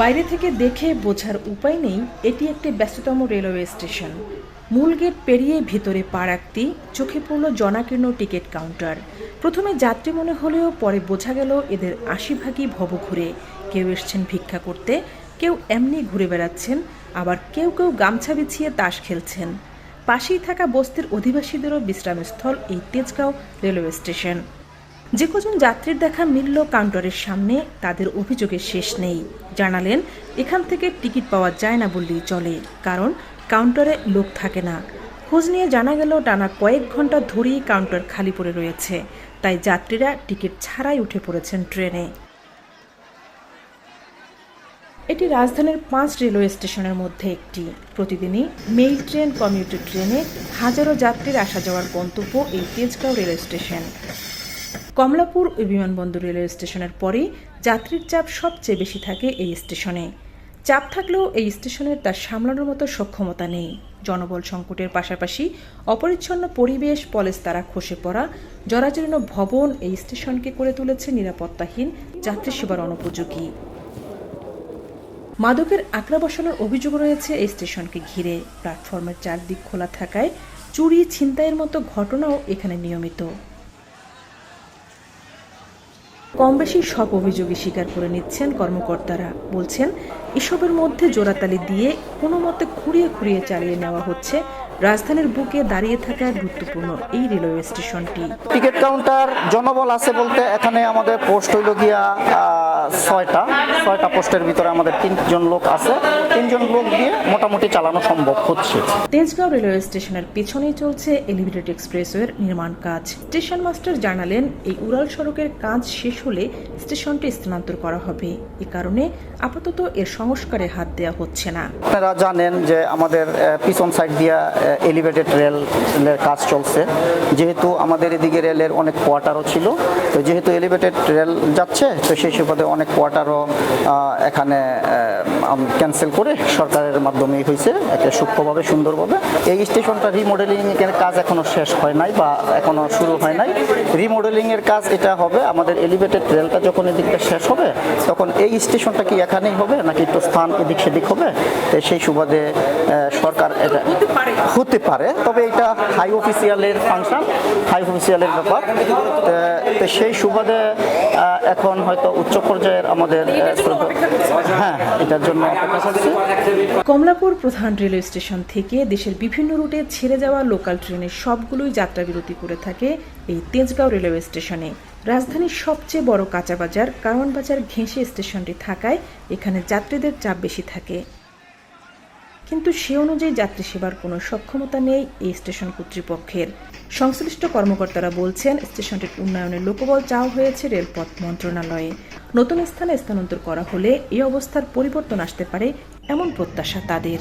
বাইরে থেকে দেখে বোঝার উপায় নেই, এটি একটি ব্যস্ততম রেলওয়ে স্টেশন। মূল গেট পেরিয়ে ভিতরে পা রাখতেই চোখে পড়ল জনাকীর্ণ টিকিট কাউন্টার। প্রথমে যাত্রী মনে হলেও পরে বোঝা গেল এদের আশি ভাগই ভব ঘুরে কেউ এসছেন ভিক্ষা করতে, কেউ এমনি ঘুরে বেড়াচ্ছেন, আবার কেউ কেউ গামছা বিছিয়ে তাস খেলছেন। পাশেই থাকা বস্তির অধিবাসীদেরও বিশ্রামস্থল এই তেজগাঁও রেলওয়ে স্টেশন। যে কজন যাত্রীর দেখা মিলল কাউন্টারের সামনে, তাদের অভিযোগের শেষ নেই। জানালেন, এখান থেকে টিকিট পাওয়া যায় না বললেই চলে, কারণ কাউন্টারে লোক থাকে না। খোঁজ নিয়ে জানা গেল, টানা কয়েক ঘণ্টা ধরেই কাউন্টার খালি পড়ে রয়েছে। তাই যাত্রীরা টিকিট ছাড়াই উঠে পড়েছেন ট্রেনে। এটি রাজধানীর পাঁচ রেলওয়ে স্টেশনের মধ্যে একটি। প্রতিদিনই মেইল ট্রেন, কমিউটার ট্রেনে হাজারো যাত্রীর আসা যাওয়ার গন্তব্য এই তেজগাঁও রেলওয়ে স্টেশন। কমলাপুর বিমানবন্দর রেলওয়ে স্টেশনের পরেই যাত্রীর চাপ সবচেয়ে বেশি থাকে এই স্টেশনে। চাপ থাকলেও এই স্টেশনের তার সামলানোর মতো সক্ষমতা নেই। জনবল সংকটের পাশাপাশি অপরিচ্ছন্ন পরিবেশ পলেস্তারা খসে পড়া, জরাজীর্ণ ভবন এই স্টেশনকে করে তুলেছে নিরাপত্তাহীন যাত্রী সেবার অনুপযোগী। মাদকের আঁকড়া বসানোর অভিযোগ রয়েছে এই স্টেশনকে ঘিরে। প্ল্যাটফর্মের চারদিক খোলা থাকায় চুরি ছিনতাইয়ের মতো ঘটনাও এখানে নিয়মিত। কম বেশি সব অভিযোগই স্বীকার করে নিচ্ছেন কর্মকর্তারা। বলছেন, এসবের মধ্যে জোড়াতালি দিয়ে কোনো মতে খুঁড়িয়ে খুঁড়িয়ে চালিয়ে নেওয়া হচ্ছে। রাজধানীর বুকে দাঁড়িয়ে থাকা গুরুত্বপূর্ণ এই রেলওয়ে স্টেশনটি। টিকিট কাউন্টার জনবল আছে বলতে এখানে আমাদের পোস্ট হইল গিয়া ছয়টা। ছয়টা পোস্টের ভিতরে আমাদের তিনজন লোক আছে। তিনজন লোক দিয়ে মোটামুটি চালানো সম্ভব হচ্ছে। তেজগাঁও রেলওয়ে স্টেশনের পেছনেই চলছে এলিভেটেড এক্সপ্রেসওয়ের নির্মাণ কাজ। স্টেশন মাস্টার জানালেন, এই উড়াল সড়কের কাজ শেষ হলে স্টেশনটি স্থানান্তর করা হবে। এ কারণে আপাতত এর সংস্কারে হাত দেওয়া হচ্ছে না। আপনারা জানেন যে আমাদের পিছন সাইড দিয়া এলিভেটেড রেলের কাজ চলছে। যেহেতু আমাদের এদিকে রেলের অনেক কোয়ার্টারও ছিল, তো যেহেতু এলিভেটেড রেল যাচ্ছে, তো সেই সুবাদে অনেক কোয়ার্টারও এখানে ক্যান্সেল করে সরকারের মাধ্যমেই হয়েছে, একে সূক্ষ্মভাবে, সুন্দরভাবে। এই স্টেশনটা রিমডেলিং এর কাজ এখনও শেষ হয় নাই বা এখনও শুরু হয় নাই। রিমডেলিং এর কাজ এটা হবে, আমাদের এলিভেটেড রেলটা যখন এদিকটা শেষ হবে, তখন এই স্টেশনটা কি এখানেই হবে নাকি একটু স্থান এদিক সেদিক হবে? তো সেই সুবাদে সরকার এটা হতে পারে। তবে এটা হাই অফিসিয়ালের ফাংশন হাই অফিসিয়ালের ব্যাপার। তো- সেই সুবাদে এখন হয়তো উচ্চ পর্যায়ের আমাদের হ্যাঁ এটার জন্য কমলাপুর প্রধান রেলওয়ে স্টেশন থেকে দেশের বিভিন্ন রুটে ছেড়ে যাওয়া লোকাল ট্রেনের সবগুলোই যাত্রা বিরতি করে থাকে এই তেজগাঁও রেলওয়ে স্টেশনে। রাজধানীর সবচেয়ে বড় কাঁচা বাজার কারওয়ান বাজার ঘেঁষে স্টেশনটি থাকায় এখানে যাত্রীদের চাপ বেশি থাকে। কিন্তু সে অনুযায়ী যাত্রী সেবার কোনো সক্ষমতা নেই এই স্টেশন কর্তৃপক্ষের। সংশ্লিষ্ট কর্মকর্তারা বলছেন, স্টেশনটির উন্নয়নে লোকবল চাওয়া হয়েছে রেলপথ মন্ত্রণালয়ে। নতুন স্থানে স্থানান্তর করা হলে এই অবস্থার পরিবর্তন আসতে পারে এমন প্রত্যাশা তাদের।